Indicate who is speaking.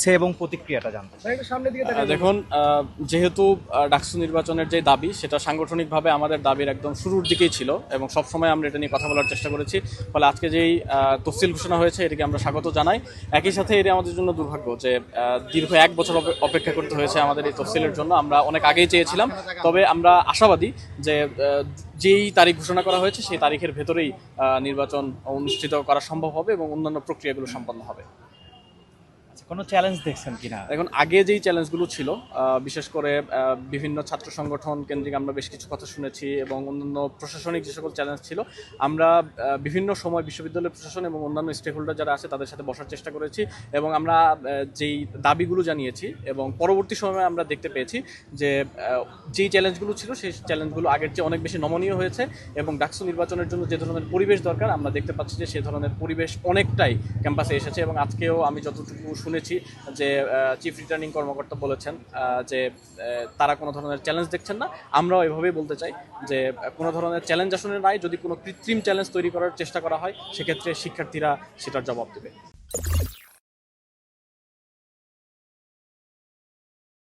Speaker 1: হচ্ছে এবং প্রতিক্রিয়াটা জানতে চাই।
Speaker 2: দেখুন যেহেতু ডাকসু নির্বাচনের যে দাবি সেটা সাংগঠনিকভাবে আমাদের দাবির একদম শুরুর দিকেই ছিল এবং সবসময় আমরা এটা নিয়ে কথা বলার চেষ্টা করেছি। ফলে আজকে যেই আহ, তফসিল ঘোষণা হয়েছে এটাকে আমরা স্বাগত জানাই। একই সাথে এটা আমাদের জন্য দুর্ভাগ্য যে আহ, দীর্ঘ এক বছর অপেক্ষা করতে হয়েছে আমাদের এই তফসিলের জন্য। আমরা অনেক আগেই চেয়েছিলাম তবে আমরা আশাবাদী যে যেই তারিখ ঘোষণা করা হয়েছে সেই তারিখের ভেতরেই আহ, নির্বাচন অনুষ্ঠিত করা সম্ভব হবে এবং অন্যান্য প্রক্রিয়াগুলো সম্পন্ন হবে।
Speaker 1: কোনো চ্যালেঞ্জ দেখছেন কিনা?
Speaker 2: এখন আগে যেই চ্যালেঞ্জগুলো ছিল বিশেষ করে বিভিন্ন ছাত্র সংগঠন কেন্দ্রিক আমরা বেশ কিছু কথা শুনেছি এবং অন্যান্য প্রশাসনিক যে সকল চ্যালেঞ্জ ছিল, আমরা বিভিন্ন সময় বিশ্ববিদ্যালয় প্রশাসন এবং অন্যান্য স্টেক হোল্ডার যারা আছে, তাদের সাথে বসার চেষ্টা করেছি এবং আমরা যেই দাবিগুলো জানিয়েছি এবং পরবর্তী সময়ে আমরা দেখতে পেয়েছি যে যেই চ্যালেঞ্জগুলো ছিল, সেই চ্যালেঞ্জগুলো আগের চেয়ে অনেক বেশি নমনীয় হয়েছে এবং ডাকসু নির্বাচনের জন্য যে ধরনের পরিবেশ দরকার, আমরা দেখতে পাচ্ছি যে সেই ধরনের পরিবেশ অনেকটাই ক্যাম্পাসে এসেছে এবং আজকেও আমি যতটুকু শুনেছি যে চিফ রিটার্নিং কর্মকর্তা বলেছেন যে তারা কোনো ধরনের চ্যালেঞ্জ দেখছেন না। আমরাও এভাবেই বলতে চাই যে, কোনো ধরনের চ্যালেঞ্জ আসলে নাই। যদি কোনো কৃত্রিম চ্যালেঞ্জ তৈরি করার চেষ্টা করা হয়, সেক্ষেত্রে শিক্ষার্থীরা সেটার জবাব দেবে।